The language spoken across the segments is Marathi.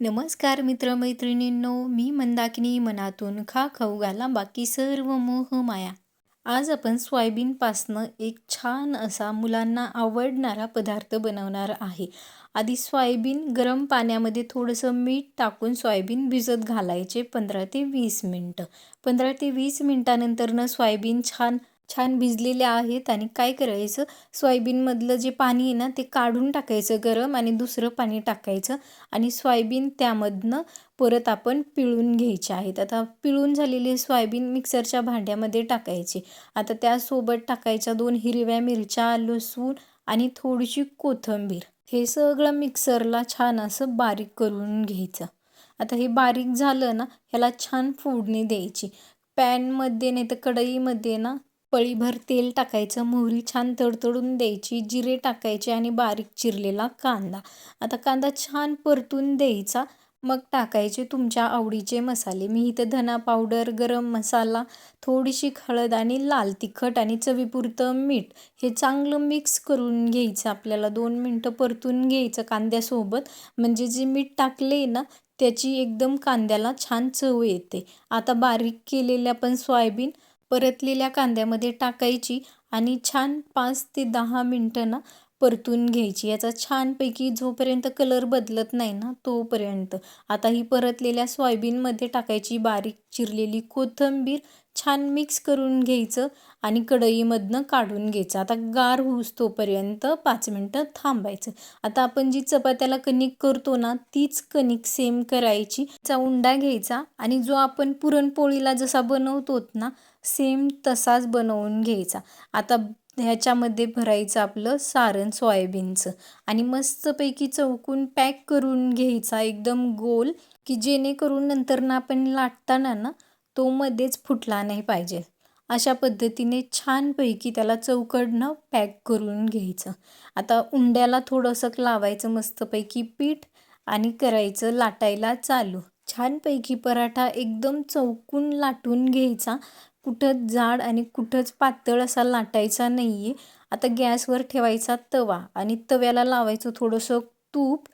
नमस्कार मित्रमैत्रिणींनो मी मंदाकिनी मनातून खा खाऊ घाला बाकी सर्व मोह माया. आज आपण सोयाबीनपासनं एक छान असा मुलांना आवडणारा पदार्थ बनवणार आहे. आधी सोयाबीन गरम पाण्यामध्ये थोडंसं मीठ टाकून सोयाबीन भिजत घालायचे पंधरा ते वीस मिनटं. पंधरा ते वीस मिनटानंतरनं सोयाबीन छान छान भिजलेल्या आहेत आणि काय करायचं? सोयाबीनमधलं जे पाणी आहे ना ते काढून टाकायचं गरम आणि दुसरं पाणी टाकायचं आणि सोयाबीन त्यामधनं परत आपण पिळून घ्यायचे आहेत. आता पिळून झालेले सोयाबीन मिक्सरच्या भांड्यामध्ये टाकायचे. आता त्यासोबत टाकायच्या दोन हिरव्या मिरच्या लसूण आणि थोडीशी कोथिंबीर. हे सगळं मिक्सरला छान असं बारीक करून घ्यायचं. आता हे बारीक झालं ना ह्याला छान फोडणी द्यायची. पॅनमध्ये नाही तर कढईमध्ये ना पळीभर तेल टाकायचं मोहरी छान तडतडून द्यायची जिरे टाकायचे आणि बारीक चिरलेला कांदा. आता कांदा छान परतून द्यायचा मग टाकायचे तुमच्या आवडीचे मसाले. मी इथं धना पावडर गरम मसाला थोडीशी हळद आणि लाल तिखट आणि चवीपुरतं मीठ हे चांगलं मिक्स करून घ्यायचं. आपल्याला दोन मिनटं परतून घ्यायचं कांद्यासोबत. म्हणजे जे मीठ टाकले ना त्याची एकदम कांद्याला छान चव येते. आता बारीक केलेल्या पण सोयाबीन परतलेल्या कांद्यामध्ये टाकायची आणि छान पाच ते दहा मिनटं ना परतून घ्यायची. याचा छानपैकी जोपर्यंत कलर बदलत नाही ना तोपर्यंत. आता ही परतलेल्या सोयाबीनमध्ये टाकायची बारीक चिरलेली कोथिंबीर छान मिक्स करून घ्यायचं आणि कढईमधनं काढून घ्यायचं. आता गार होऊस तोपर्यंत पाच मिनटं थांबायचं. आता आपण जी चपात्याला कणिक करतो ना तीच कणिक सेम करायची. चा उंडा घ्यायचा आणि जो आपण पुरणपोळीला जसा बनवतो ना सेम तसाच बनवून घ्यायचा. आता ह्याच्यामध्ये भरायचं आपलं सारण सोयाबीनचं. आणि मस्तपैकी चौकून पॅक करून घ्यायचा एकदम गोल की जेणेकरून नंतर ना आपण लाटताना ना तो मध्येच फुटला नाही पाहिजे. अशा पद्धतीने छानपैकी त्याला चौकडनं पॅक करून घ्यायचं. आता उंड्याला थोडंसं लावायचं मस्तपैकी पीठ आणि करायचं लाटायला चालू. छानपैकी पराठा एकदम चौकून लाटून घ्यायचा. कुठंच जाड आणि कुठंच पातळ असा लाटायचा नाही आहे आता गॅसवर ठेवायचा तवा आणि तव्याला लावायचं थोडंसं तूप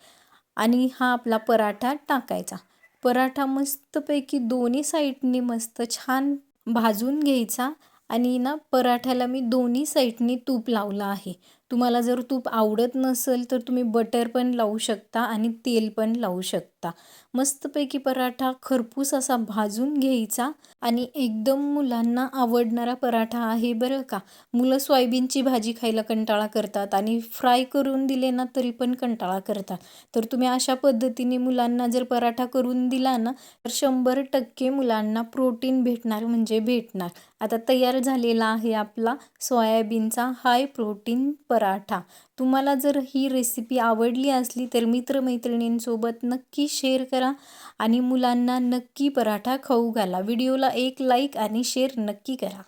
आणि हा आपला पराठा टाकायचा. पराठा मस्तपैकी दोन्ही साईडनी मस्त छान भाजून घ्यायचा आणि ना पराठ्याला मी दोन्ही साईडनी तूप लावलं आहे. तुम्हाला जर तूप आवडत नसेल तर तुम्ही बटर पण लावू शकता आणि तेल पण लावू शकता. मस्तपैकी पराठा खरपूस असा भाजून घ्यायचा आणि एकदम मुलांना आवडणारा पराठा आहे बरं का. मुलं सोयाबीनची भाजी खायला कंटाळा करतात आणि फ्राय करून दिले ना तरी पण कंटाळा करतात. तर तुम्ही अशा पद्धतीने मुलांना जर पराठा करून दिला ना तर शंभर टक्के मुलांना प्रोटीन भेटणार म्हणजे भेटणार. आता तयार झालेला आहे आपला सोयाबीनचा हाय प्रोटीन पराठा. तुम्हाला जर ही रेसिपी आवडली असली तर मित्रमैत्रिणींसोबत नक्की शेअर करा आणि मुलांना नक्की पराठा खाऊ घाला. व्हिडिओला एक लाईक आणि शेअर नक्की करा.